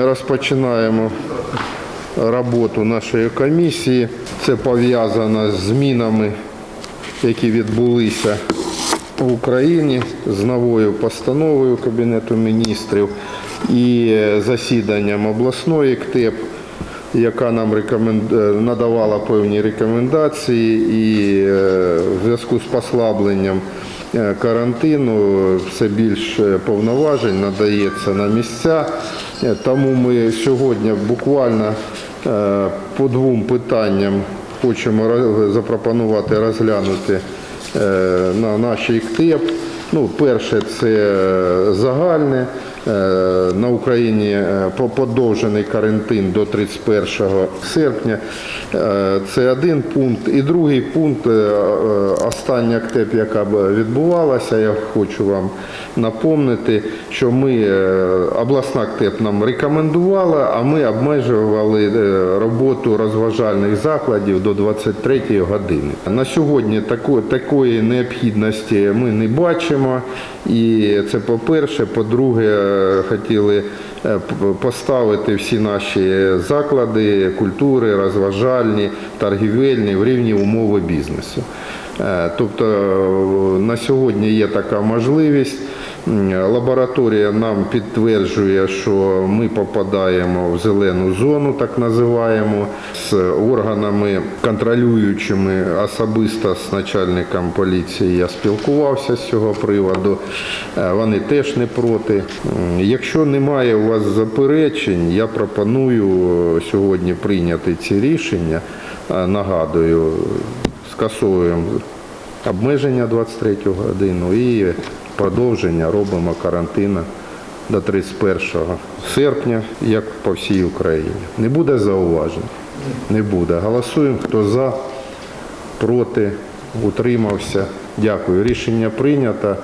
Розпочинаємо роботу нашої комісії. Це пов'язано з змінами, які відбулися в Україні з новою постановою Кабінету міністрів і засіданням обласної КТЕП, яка нам е, надавала певні рекомендації і е, в зв'язку з послабленням карантину все більше повноважень надається на місця. Е, Тому ми сьогодні буквально е, по двом питанням хочемо запропонувати розглянути е, на нашій КТЕП. Ну, перше, це е, загальне. Е, На Україні е, подовжений карантин до 31 серпня. Е, Це один пункт. І другий пункт, остання КТЕП, яка відбувалася, я хочу вам напомнити, що ми, обласна КТЕП нам рекомендувала, а ми обмежували роботу розважальних закладів до 23 години. На сьогодні тако- такої необхідності ми не бачимо. І це по-перше. По-друге, хотіли е, поставити всі наші заклади культури, розважальні, торгівельні в рівні умови бізнесу. Е, Тобто е, на сьогодні є така можливість. Лабораторія нам підтверджує, що ми попадаємо в зелену зону, так називаємо, з органами контролюючими особисто з начальником поліції. Я спілкувався з цього приводу. Е, Вони теж не проти. Якщо немає у вас заперечень, я пропоную сьогодні прийняти ці рішення. Е, Нагадую, скасовуємо обмеження 23 годину і продовження робимо карантину до 31 серпня, як по всій Україні. Не буде зауважень? Не буде. Голосуємо, хто за, проти, утримався. Дякую. Рішення прийнято.